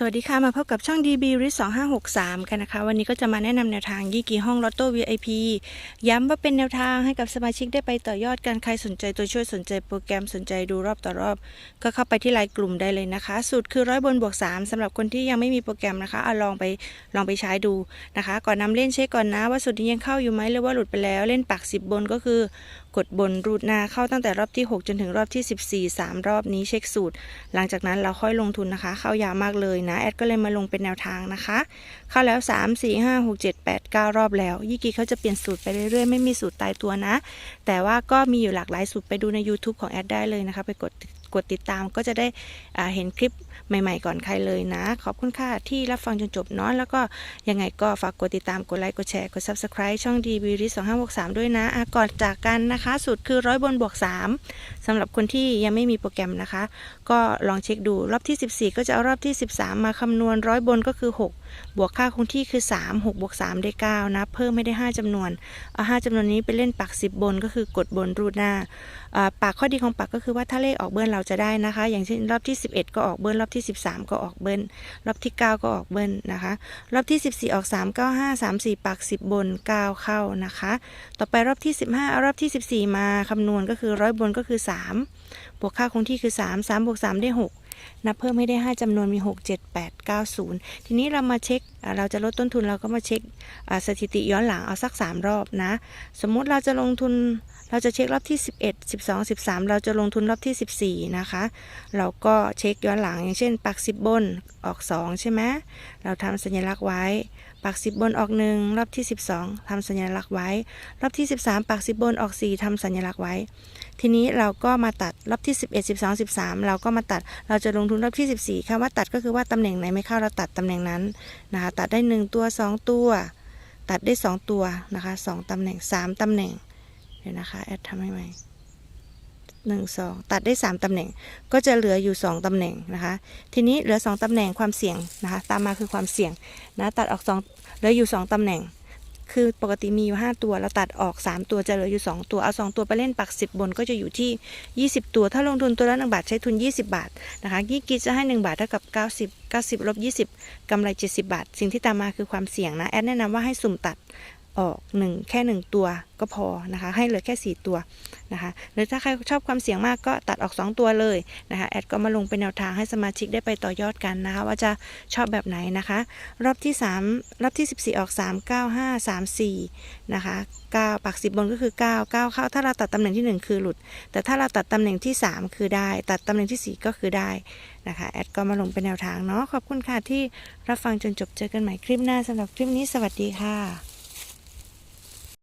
สวัสดีค่ะ มาพบกับช่อง DB r i s 2563 กันนะคะ วันนี้ก็จะมาแนะนำแนวทางยี่กี่ห้องลอตโต้ VIP ย้ำว่าเป็นแนวทางให้กับสมาชิกได้ไปต่อยอดกัน ใครสนใจตัวช่วยสนใจโปรแกรมสนใจดูรอบต่อรอบ ก็เข้าไปที่ไลน์กลุ่มได้เลยนะคะ สูตรคือร้อยบนบวก 3สำหรับคนที่ยังไม่มีโปรแกรมนะคะเอาลองไปลองไปใช้ดูนะคะ ก่อนนำเล่นเช็คก่อนนะว่าสูตรนี้ยังเข้าอยู่ไหมหรือว่าหลุดไปแล้วเล่นปัก 10 บนก็คือกดบนรูดหน้าเข้าตั้งแต่รอบที่ 6 จนถึงรอบที่ 14 3 รอบนี้เช็คสูตร หลังจากนั้นเราค่อยลงทุนนะคะ เข้ายาวมากเลยนะแอดก็เลยมาลงเป็นแนวทางนะคะ เข้าแล้ว 3 4 5 6 7 8 9 รอบแล้ว ยี่กีเขาจะเปลี่ยนสูตรไปเรื่อยๆ ไม่มีสูตรตายตัวนะ แต่ว่าก็มีอยู่หลากหลายสูตรไปดูใน YouTube ของแอดได้เลยนะคะ ไปกดกดติดตามก็จะได้เห็นคลิปใหม่ๆก่อนใครเลยนะ ขอบคุณค่ะที่รับฟังจนจบเนาะแล้วก็ยังไงก็ฝากกดติดตามกดไลค์กดแชร์กด Subscribe ช่อง d b r 2563ด้วยนะอะก่อนจากกันนะคะ สูตรคือร้อยบนบวก3สำหรับคนที่ยังไม่มีโปรแกรมนะคะ ก็ลองเช็คดูรอบที่ 14 ก็จะเอารอบที่ 13 มาคำนวณร้อยบนก็คือ 6 บวกค่าคงที่คือ 3 6บวก3ได้9นะเพิ่มไม่ได้ 5จำนวนเอา5จำนวนนี้ไปเล่นปัก10 บนก็คือกดบนรูดหน้าอ่าปากข้อดีของปากก็คือว่าถ้าเลขออกเบิ้ลเราจะได้นะคะ อย่างเช่นรอบที่ 11 ก็ออกเบิ้ลรอบที่ 13 ก็ออกเบิ้ลรอบที่ 9 ก็ออกเบิ้ลนะคะ รอบที่ 14 ออก 3 9 5 3 4 ปาก 10 บน 9 เข้านะคะ ต่อไปรอบที่ 15 เอารอบที่ 14 มาคำนวณก็คือร้อยบนก็คือ 3 บวกค่าคงที่คือ 3 3บวก3ได้ 6 นับเพิ่มให้ได้ 5จำนวนมี 6 7 8 9 0 ทีนี้เรามาเช็ค เราจะลดต้นทุนเราก็มาเช็คสถิติย้อนหลังเอาสัก 3 รอบนะ สมมุติเราจะลงทุนเราจะเช็ครอบที่ 11 12 13 เราจะลงทุนรอบที่ 14 นะคะ เราก็เช็คย้อนหลังอย่างเช่น ปัก 10 บนออก 2 ใช่ไหมเราทำสัญลักษณ์ไว้ ปัก 10 บนออก 1 รอบที่ 12ทำสัญลักษณ์ไว้ รอบที่ 13 ปัก 10 บนออก 4ทำสัญลักษณ์ไว้ ทีนี้เราก็มาตัด รอบที่ 11 12 13 เราก็มาตัด เราจะลงทุนรอบที่ 14คำว่าตัดก็คือว่าตำแหน่งไหนไม่เข้าเราตัดตำแหน่งนั้นนะคะตัดได้ 1 ตัว 2 ตัว ตัดได้ 2 ตัวนะคะ2ตำแหน่ง 3ตำแหน่งเดี๋ยวนะคะแอดทำให้ใหม่หนึ่งสองตัดได้ 3 ตำแหน่ง ก็จะเหลืออยู่ 2 ตำแหน่งนะคะ ทีนี้เหลือ 2 ตำแหน่งความเสี่ยงนะคะ ตามมาคือความเสี่ยงนะ ตัดออก2เหลืออยู่ 2 ตำแหน่ง คือปกติมีอยู่ 5 ตัว เราตัดออก 3 ตัวจะเหลืออยู่ 2 ตัว เอา 2 ตัวไปเล่นปัก 10 บนก็จะอยู่ที่ 20 ตัว ถ้าลงทุนตัวละ1บาทใช้ทุน 20 บาทนะคะยี่กิจจะให้ 1 บาทเท่ากับ 90 90ลบ20กำไร 70 บาท สิ่งที่ตามมาคือความเสี่ยงนะ แอดแนะนำว่าให้สุ่มตัด ออก 1 แค่ 1 ตัวก็พอนะคะ ให้เหลือแค่ 4 ตัวนะคะ หรือถ้าใครชอบความเสี่ยงมากก็ตัดออก 2 ตัวเลยนะคะ แอดก็มาลงเป็นแนวทางให้สมาชิกได้ไปต่อยอดกันนะคะ ว่าจะชอบแบบไหนนะคะ รอบที่ 3 รอบที่ 14 ออก 3 9 5 3 4นะคะ9ปัก10บนก็คือ 9 9 เข้า ถ้าเราตัดตำแหน่งที่ 1 คือหลุด แต่ถ้าเราตัดตำแหน่งที่ 3 คือได้ ตัดตำแหน่งที่ 4 ก็คือได้นะคะ แอดก็มาลงเป็นแนวทางเนาะ ขอบคุณค่ะที่รับฟังจนจบ เจอกันใหม่คลิปหน้าสำหรับคลิปนี้ สวัสดีค่ะ